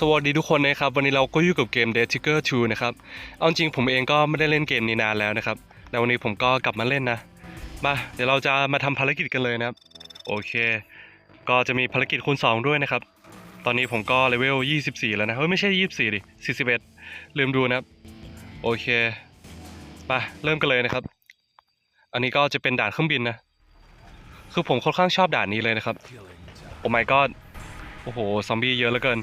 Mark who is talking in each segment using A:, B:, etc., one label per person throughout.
A: สวัสดีทุกคนนะครับ วันนี้เราก็อยู่กับเกม Dead Trigger 2 นะครับ เอาจริงผมเองก็ไม่ได้เล่นเกมนี้นานแล้วนะครับแต่วันนี้ผมก็กลับมาเล่นนะ มา เดี๋ยวเราจะมาทำภารกิจกันเลยนะครับ โอเค ก็จะมีภารกิจคูณ 2 ด้วยนะครับ ตอนนี้ผมก็เลเวล 24 แล้วนะ เฮ้ย ไม่ใช่ 24 ดิ 41 ลืมดูนะครับ โอเค มาเริ่มกันเลยนะครับ อันนี้ก็จะเป็นด่านเครื่องบินนะ คือผมค่อนข้างชอบด่านนี้เลยนะครับ โอ้ my god โอ้โห ซอมบี้เยอะเหลือเกิน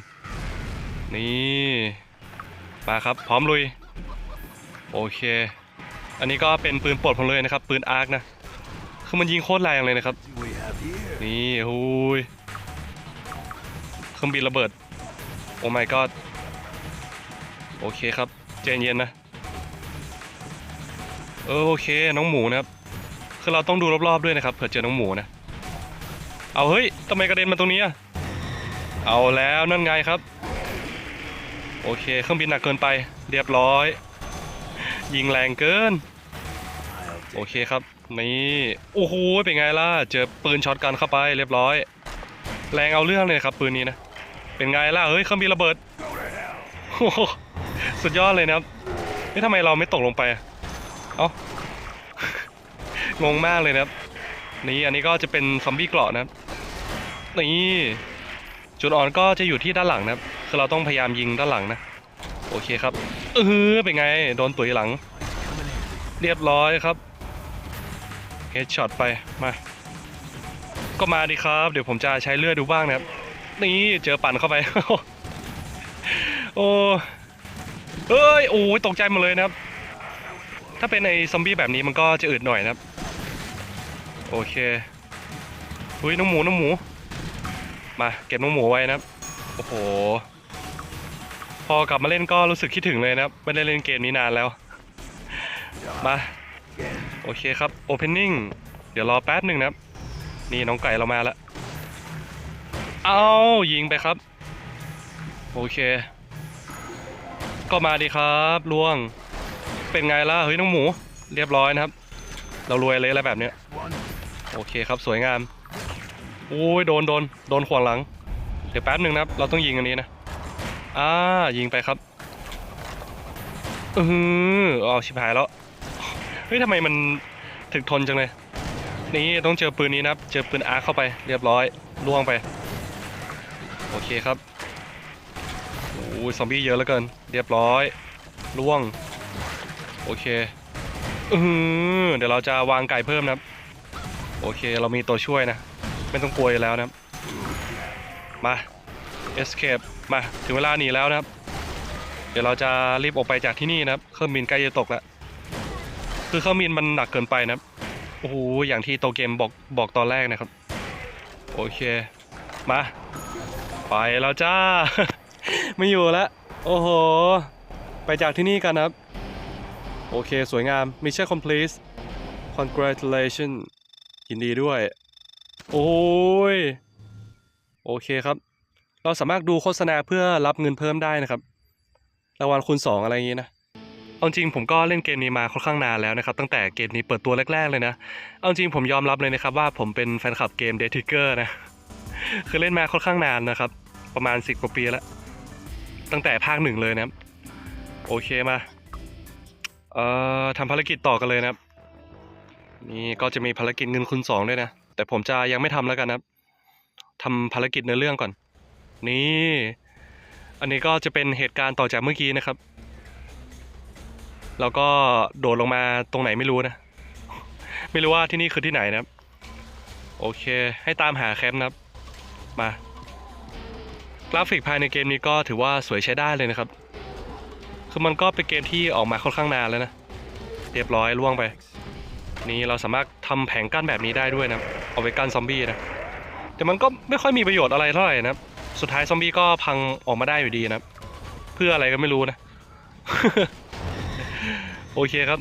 A: นี่ มาครับ พร้อมลุย โอเค อันนี้ก็เป็นปืนปลดผมเลยนะครับ ปืนอาร์คนะ คือมันยิงโคตรแรงเลยนะครับ นี่โอ้ยเครื่องบินระเบิด โอ้ my god โอเคครับใจเย็นๆนะ เออโอเค น้องหมูนะครับ คือเราต้องดูรอบๆด้วยนะครับเผื่อเจอน้องหมูนะ เอาเฮ้ยทำไมกระเด็นมาตรงนี้อะเอาแล้วนั่นไงครับ โอเค เครื่องบินหนักเกินไป เรียบร้อย ยิงแรงเกิน โอเคครับ นี่ โอ้โห เป็นไงล่ะ เจอปืนช็อตกันเข้าไป เรียบร้อย แรงเอาเรื่องเลยครับ ปืนนี้นะ เป็นไงล่ะ เฮ้ย เครื่องบินระเบิดโอ้โหสุดยอดเลยนะครับนี่ทำไมเราไม่ตกลงไป เอ้างงมากเลยนะครับ นี่ อันนี้ก็จะเป็นซอมบี้เกราะนะครับ นี่ จุดอ่อนก็จะอยู่ที่ด้านหลังนะครับ คือเราต้องพยายามยิงด้านหลังนะ โอเคครับเออเป็นไง โดนตุ๋ยหลัง เรียบร้อยครับเฮดช็อตไปมา ก็มาดีครับ เดี๋ยวผมจะใช้เลือดดูบ้างนะครับ นี่เจอปั่นเข้าไป โอ้เอ้ยโอ้ยตกใจหมดเลยนะครับ ถ้าเป็นในซอมบี้แบบนี้มันก็จะอืดหน่อยนะครับ โอเคอุ้ยน้องหมูน้องหมู มาเก็บน้องหมูไว้นะครับ โอ้โห อกลับมาเล่นก็รู้สึกคิดถึงเลยนะครับ ไม่ได้เล่นเกมนี้นานแล้ว มา โอเคครับ opening เดี๋ยวรอแป๊บหนึ่งนะครับ นี่น้องไก่เรามาแล้ว เอายิงไปครับ โอเค ก็มาดีครับล่วง เป็นไงล่ะ เฮ้ยน้องหมู เรียบร้อยนะครับ เรารวยเลยอะไรแบบเนี้ย โอเคครับสวยงามโอ้ยโดนโดนโดนขวางหลัง เดี๋ยวแป๊บหนึ่งนะครับ เราต้องยิงอันนี้นะ อ่ายิงไปครับอืออเอาชิบหายแล้ว เฮ้ยทำไมมันถึกทนจังเลย นี่ต้องเจอปืนนี้นะครับ เจอปืนอาร์เข้าไปเรียบร้อยล่วงไป โอเคครับโอ้ยซอมบี้เยอะเหลือเกิน เรียบร้อยล่วง โอเคอือเดี๋ยวเราจะวางไก่เพิ่มนะครับ โอเคเรามีตัวช่วยนะ ไม่ต้องกลัวแล้วนะครับ มา escape มาถึงเวลาหนีแล้วนะครับ เดี๋ยวเราจะรีบออกไปจากที่นี่นะครับเครื่องบินใกล้จะตกแล้วคือเครื่องบินมันหนักเกินไปนะครับโอ้โหอย่างที่โตเกมบอกบอกตอนแรกนะครับ โอเค มา ไปแล้วจ้า ไม่อยู่แล้วโอ้โห ไปจากที่นี่กันนะครับ โอเค สวยงาม Mission complete congratulation ยินดีด้วย โอ้ย โอเคครับ เราสามารถดูโฆษณาเพื่อรับเงินเพิ่มได้นะครับ รางวัลคูณ 2 อะไรอย่างนี้นะเอาจริงผมก็เล่นเกมนี้มาค่อนข้างนานแล้วนะครับตั้งแต่เกมนี้เปิดตัวแรก ๆ เลยนะ เอาจริงผมยอมรับเลยนะครับว่าผมเป็นแฟนคลับเกม d e a d Trigger นะคือเล่นมาค่อนข้างนานนะครับ ประมาณ 10 กว่าปีแล้ว ตั้งแต่ภาคหนึ่งเลยนะโอเคมาเอ่อทำภารกิจต่อกันเลยนะครับนี่ก็จะมีภารกิจเงินคูณสองด้วยนะ แต่ผมจะยังไม่ทำแล้วกันนะทำภารกิจในอเรื่องก่อน นี่อันนี้ก็จะเป็นเหตุการณ์ต่อจากเมื่อกี้นะครับ แล้วก็โดดลงมาตรงไหนไม่รู้นะ ไม่รู้ว่าที่นี่คือที่ไหนนะครับ โอเค ให้ตามหาแคมป์นะครับ มากราฟิกภายในเกมนี้ก็ถือว่าสวยใช้ได้เลยนะครับ คือมันก็เป็นเกมที่ออกมาค่อนข้างนานแล้วนะ เรียบร้อยล่วงไป นี่เราสามารถทำแผงกั้นแบบนี้ได้ด้วยนะ เอาไว้กั้นซอมบี้นะ แต่มันก็ไม่ค่อยมีประโยชน์อะไรเท่าไหร่นะครับ สุดท้ายซอมบี้ก็พังออกมาได้อยู่ดีนะ เพื่ออะไรก็ไม่รู้นะ โอเคครับ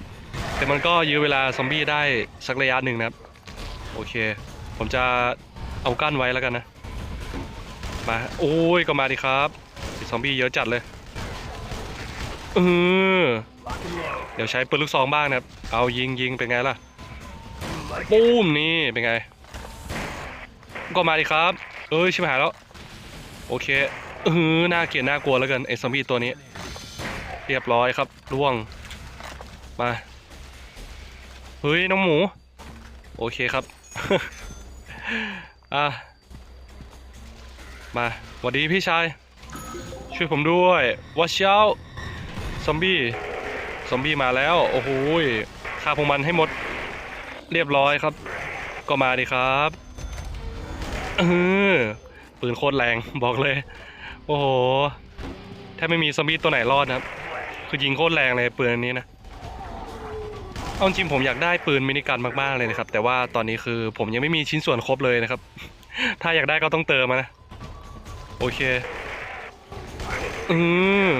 A: แต่มันก็ยื้อเวลาซอมบี้ได้สักระยะหนึ่งนะครับ โอเค ผมจะเอากั้นไว้แล้วกันนะ มาโอ้ยก็มาดิครับซอมบี้เยอะจัดเลยเออเดี๋ยวใช้ปืนลูกซองบ้างนะครับ เอายิงยิงเป็นไงล่ะปุ้มนี่เป็นไง ก็มาดิครับ เอ้ยชิบหายแล้ว โอเคเออน่าเกลียดน่ากลัวแล้วกันไอ้ซอมบี้ตัวนี้ เรียบร้อยครับล่วงมาเฮ้ยน้องหมู โอเคครับอะมาสวัสดีพี่ชาย ช่วยผมด้วยวัชเช้าซอมบี้ซอมบี้มาแล้ว โอ้โหยฆ่าพวกมันให้หมดเรียบร้อยครับ ก็มาดิครับเออ ปืนโคตรแรงบอกเลย โอ้โหแทบไม่มีซอมบี้ตัวไหนรอดนะครับ คือยิงโคตรแรงเลยปืนอันนี้นะเอาจริงผมอยากได้ปืนมินิกันมากๆเลยนะครับ แต่ว่าตอนนี้คือผมยังไม่มีชิ้นส่วนครบเลยนะครับ ถ้าอยากได้ก็ต้องเติมมานะ โอเค อืม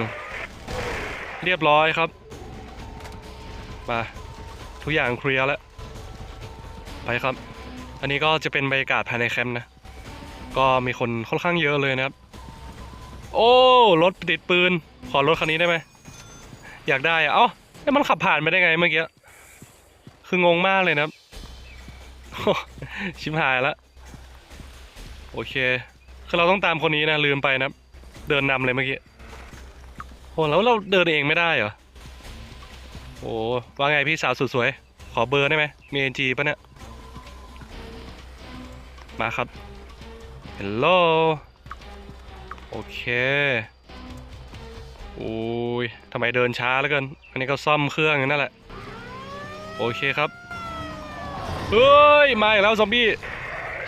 A: เรียบร้อยครับ มา ทุกอย่างเคลียร์แล้ว ไปครับ อันนี้ก็จะเป็นบรรยากาศภายในแคมป์นะ ก็มีคนค่อนข้างเยอะเลยนะครับ โอ้รถติดปืน ขอรถคันนี้ได้ไหมอยากได้อะเอ้าแล้วมันขับผ่านไปได้ไงเมื่อกี้คืองงมากเลยนะครับชิมหายแล้วโอเค คือเราต้องตามคนนี้นะลืมไปนะเดินนำเลยเมื่อกี้โอ้แล้วเราเดินเองไม่ได้เหรอโอ้ว่าไงพี่สาวสุดสวย ขอเบอร์ได้ไหมมีเอ็นจีปะเนี่ย มาครับ ฮัลโหลโอเคโอ้ยทำไมเดินช้าแล้วกันอันนี้ก็ซ่อมเครื่องนั่นแหละ โอเคครับ เฮ้ย มาอีกแล้วซอมบี้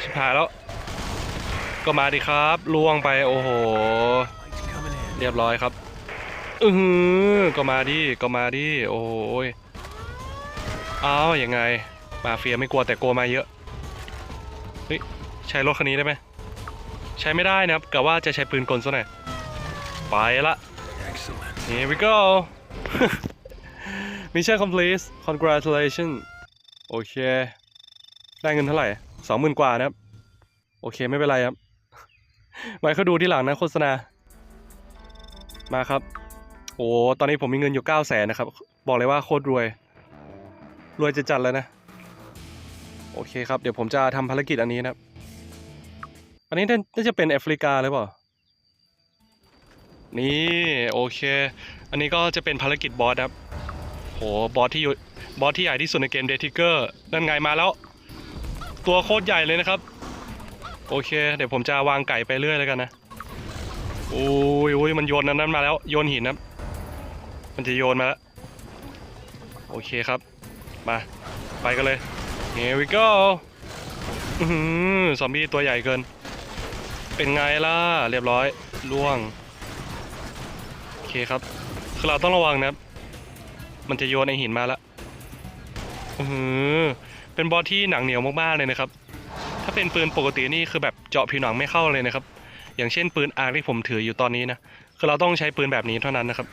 A: ชิบหายแล้ว ก็มาดิครับล่วงไป โอ้โห เรียบร้อยครับอือหือก็มาดิ ก็มาดิ โอ้ยอ้าวยังไง มาเฟียไม่กลัวแต่กลัวมาเยอะ เฮ้ย ใช้รถคันนี้ได้ไหม ช้ไม่ได้นะครับกะว่าจะใช้ปืนกลซะหน่อยไปละ
B: Excellent.
A: Here we go Mission complete congratulations โอเค ได้เงินเท่าไหร่สองหมื่นกว่านะครับ โอเคไม่เป็นไรครับ ไว้เขาดูที่หลังนะโฆษณา มาครับ โอ้ตอนนี้ผมมีเงินอยู่เก้าแสนนะครับ บอกเลยว่าโคตรรวย รวยจะจัดเลยนะ โอเคครับ เดี๋ยวผมจะทำภารกิจอันนี้นะครับ อันนี้น่าจะเป็นแอฟริกาหรือเปล่า นี่โอเค อันนี้ก็จะเป็นภารกิจบอสครับ โหบอสที่อยู่บอสที่ใหญ่ที่สุดในเกมเดทิเกอร์นั่นไงมาแล้ว ตัวโคตรใหญ่เลยนะครับ โอเค เดี๋ยวผมจะวางไก่ไปเรื่อยแล้วกันนะโอ้ยโอ้ยมันโยนอันนั้นมาแล้วโยนหินครับมันจะโยนมาแล้วโอเคครับ มาไปกันเลย here we go อื้อหือซอมบี้ตัวใหญ่เกิน เป็นไงล่ะ เรียบร้อยล่วง โอเคครับ คือเราต้องระวังนะครับ มันจะโยนไอหินมาละอือหือเป็นบอสที่หนังเหนียวมากๆเลยนะครับ ถ้าเป็นปืนปกตินี่คือแบบเจาะผิวหนังไม่เข้าเลยนะครับ อย่างเช่นปืนอาร์ที่ผมถืออยู่ตอนนี้นะ คือเราต้องใช้ปืนแบบนี้เท่านั้นนะครับ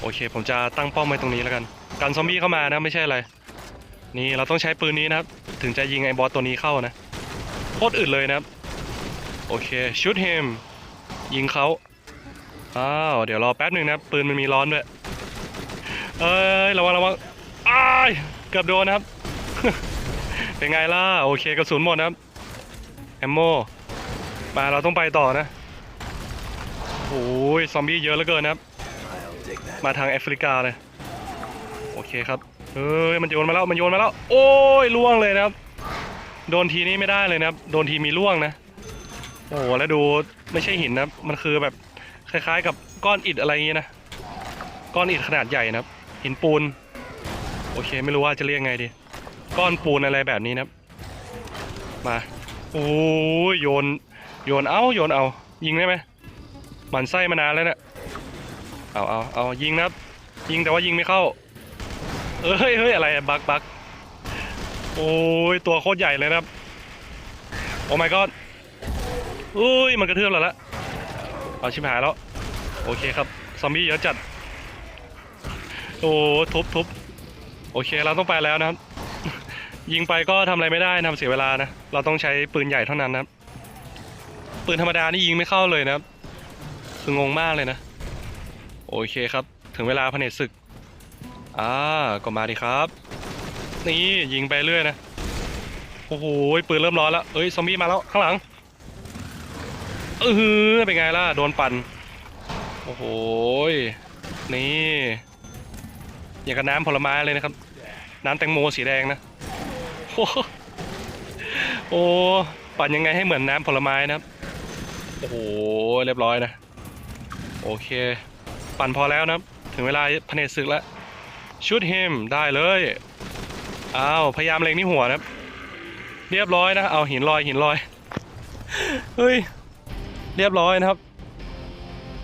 A: โอเค ผมจะตั้งป้อมไว้ตรงนี้แล้วกัน กันซอมบี้เข้ามานะไม่ใช่อะไร นี่เราต้องใช้ปืนนี้นะครับ ถึงจะยิงไอ้บอสตัวนี้เข้านะ โคตรอึดเลยนะครับ โอเค shoot him ยิงเขาอ้าวเดี๋ยวรอแป๊บหนึ่งนะปืนมันมีร้อนด้วยเอ้ยระวังระวังอ้ายเกือบโดนนะครับ เป็นไงล่ะโอเคกระสุนหมดนะครับแอมโมมาเราต้องไปต่อนะโอ้ยซอมบี้เยอะเหลือเกินนะครับ มาทางแอฟริกาเลยโอเคครับเฮ้ยมันโยนมาแล้วมันโยนมาแล้ว โอ้ยล่วงเลยนะครับ โดนทีนี้ไม่ได้เลยนะครับ โดนทีมีล่วงนะ โอ้โหแล้วดูไม่ใช่หินนะมันคือแบบคล้ายๆ กับก้อนอิฐอะไรอย่างงี้นะก้อนอิฐขนาดใหญ่นะครับ หินปูน โอเค ไม่รู้ว่าจะเรียกไงดี ก้อนปูนอะไรแบบนี้นะครับ มาโอ้ยโยน โยนเอาโยนเอา ยิงได้ไหมหมันไส้มานานแล้วเนี่ยเอาเอาเอายิงนะครับ ยิงแต่ว่ายิงไม่เข้า เอ้ยเฮ้ยอะไรบักบักโอ้ยตัวโคตรใหญ่เลยนะครับ โอ้ my god อุ้ยมันกระเทือบเราละเอาชิบหายแล้วโอเคครับซอมบี้เยอะจัดโอ้ทุบทุบโอเคเราต้องไปแล้วนะครับ ยิงไปก็ทำอะไรไม่ได้นะเสียเวลานะ เราต้องใช้ปืนใหญ่เท่านั้นนะปืนธรรมดานี่ยิงไม่เข้าเลยนะครับคืองงมากเลยนะ โอเคครับ ถึงเวลาพเนศึกอ่าก็มาดิครับ นี่ยิงไปเรื่อยนะโอ้โหปืนเริ่มร้อนแล้วเอ้ยซอมบี้มาแล้วข้างหลัง เออเป็นไงล่ะ โดนปั่น โอ้โหยนี่ อย่างกับน้ำผลไม้เลยนะครับ น้ำแตงโมสีแดงนะ โอ้โหโอ้ปั่นยังไงให้เหมือนน้ำผลไม้นะครับ โอ้โห เรียบร้อยนะ โอเค ปั่นพอแล้วนะ ถึงเวลาพเนจศึกแล้วชุดเฮมได้เลย อ้าว พยายามเล็งที่หัวนะ เรียบร้อยนะ เอาหินลอยหินลอย เฮ้ย เรียบร้อยนะครับ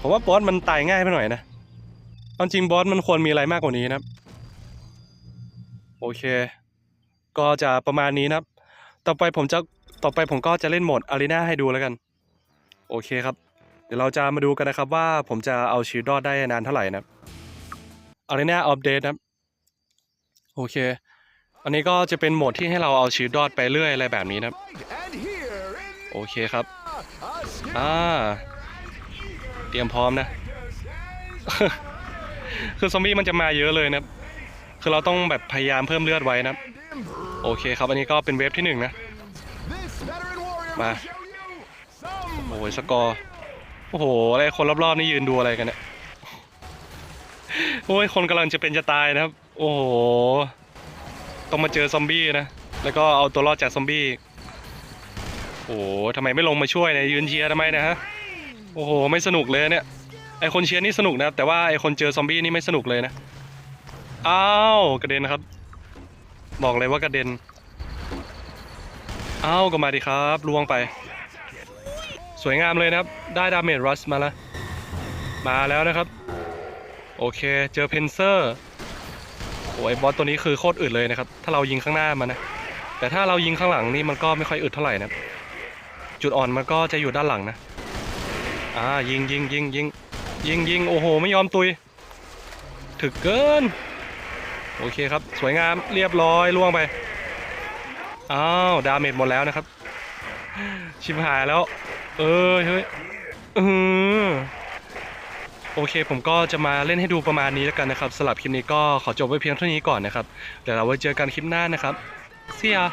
A: ผมว่าบอสมันตายง่ายไปหน่อยนะเอาจริงบอสมันควรมีอะไรมากกว่านี้นะครับ โอเค ก็จะประมาณนี้นะครับ ต่อไปผมจะต่อไปผมก็จะเล่นโหมดอารีนาให้ดูแล้วกัน โอเคครับ เดี๋ยวเราจะมาดูกันนะครับว่าผมจะเอาชีวิตรอดได้นานเท่าไหร่นะอารีนาอัปเดตนะครับโอเค อันนี้ก็จะเป็นโหมดที่ให้เราเอาชีวิตรอดไปเรื่อยอะไรแบบนี้นะครับโอเคครับ อ่า เตรียมพร้อมนะ คือซอมบี้มันจะมาเยอะเลยนะคือเราต้องแบบพยายามเพิ่มเลือดไว้นะ โอเคครับ อันนี้ก็เป็นเวฟที่หนึ่งนะ
B: This veteran warrior
A: Ma.
B: will show you some
A: โอ้ยสกอร์ โอ้โห อะไรคนรอบๆ นี่ยืนดูอะไรกันเนี่ย โอ้ย คนกำลังจะเป็นจะตายนะครับ โอ้โห ต้องมาเจอซอมบี้นะ แล้วก็เอาตัวรอดจากซอมบี้ โอ้โหทำไมไม่ลงมาช่วยเนี่ยยืนเชียร์ทำไมนะฮะ โอ้โห ไม่สนุกเลยเนี่ย ไอคนเชียร์นี่สนุกนะครับแต่ว่าไอคนเจอซอมบี้นี่ไม่สนุกเลยนะ อ้าว กระเด็นนะครับ บอกเลยว่ากระเด็น อ้าว ก็มาดิครับลวงไป สวยงามเลยนะครับ ได้ดาเมจรัสมาแล้ว มาแล้วนะครับ โอเค เจอเพนเซอร์ โอ้ยบอสตัวนี้คือโคตรอึดเลยนะครับ ถ้าเรายิงข้างหน้ามันนะ แต่ถ้าเรายิงข้างหลังนี่มันก็ไม่ค่อยอึดเท่าไหร่นะครับ จุดอ่อนมันก็จะอยู่ด้านหลังนะ อ่ายิงยิงยิงยิงยิงยิงโอ้โห ไม่ยอมตุย ถึกเกิน โอเคครับ สวยงามเรียบร้อยล่วงไป อ้าว ดาเมจหมดแล้วนะครับ ชิบหายแล้ว เออเฮ้ยอือโอเค ผมก็จะมาเล่นให้ดูประมาณนี้แล้วกันนะครับสำหรับคลิปนี้ก็ขอจบไว้เพียงเท่านี้ก่อนนะครับเดี๋ยวเราไว้เจอกันคลิปหน้านะครับ See ya